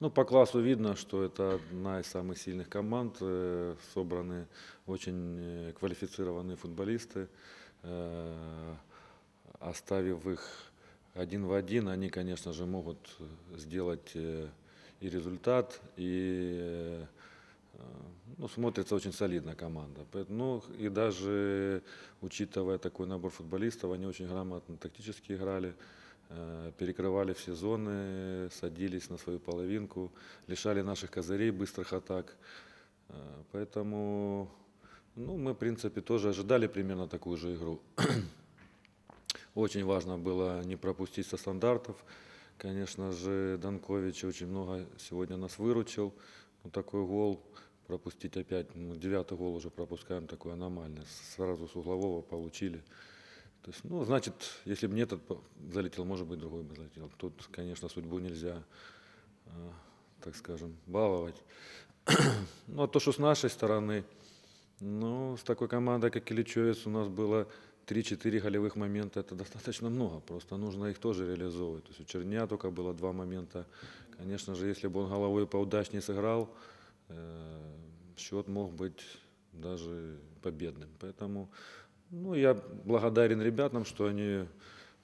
Ну, по классу видно, что это одна из самых сильных команд. э, Собраны очень э, квалифицированные футболисты. Э, Оставив их один в один, они, конечно же, могут сделать и результат, и ну, смотрится очень солидно команда. Ну, и даже учитывая такой набор футболистов, они очень грамотно тактически играли, перекрывали все зоны, садились на свою половинку, лишали наших козырей быстрых атак. Э, Поэтому ну, мы, в принципе, тоже ожидали примерно такую же игру. Очень важно было не пропустить со стандартов. Конечно же, Данкович очень много сегодня нас выручил. Ну, такой гол пропустить опять, ну, девятый гол уже пропускаем, такой аномальный. Сразу с углового получили. То есть, ну, значит, если бы не этот залетел, может быть, другой бы залетел. Тут, конечно, судьбу нельзя, э, так скажем, баловать. Ну, а то, что с нашей стороны, ну, с такой командой, как Ильичевец, у нас было 3-4 голевых момента. Это достаточно много, просто нужно их тоже реализовывать. То есть у Черня только было два момента. Конечно же, если бы он головой поудачнее сыграл, э, счет мог быть даже победным. Поэтому ну, я благодарен ребятам, что они,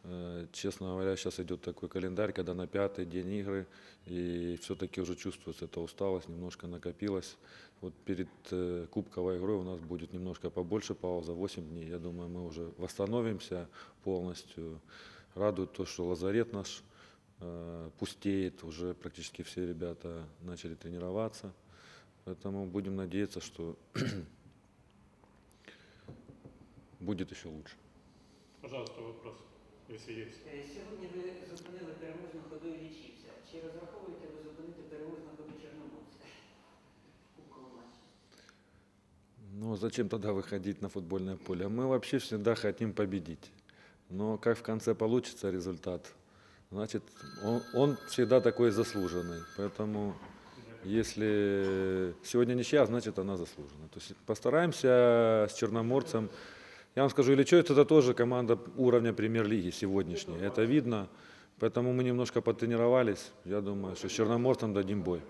э, честно говоря, сейчас идет такой календарь, когда на пятый день игры, и все-таки уже чувствуется эта усталость, немножко накопилась. Вот перед э, кубковой игрой у нас будет немножко побольше пауза, 8 дней. Я думаю, мы уже восстановимся полностью. Радует то, что лазарет наш э, пустеет, уже практически все ребята начали тренироваться. Поэтому будем надеяться, что будет еще лучше. Пожалуйста, вопрос, если есть. Е, Сьогодні ви зупинили переможну ходу Іллічівця. Чи розраховуєте ви зупинити переможну ходу Чорноморця? У кубковому матчі? Ну, зачем тогда выходить на футбольное поле? Мы вообще всегда хотим победить. Но как в конце получится результат, значит, он, он всегда такой заслуженный. Поэтому, если сегодня ничья, значит, она заслужена. То есть постараемся с Черноморцем. я вам скажу, Ильичевец это тоже команда уровня премьер-лиги сегодняшней. Это видно. Поэтому мы немножко потренировались. Я думаю, что с Черноморцем дадим бой.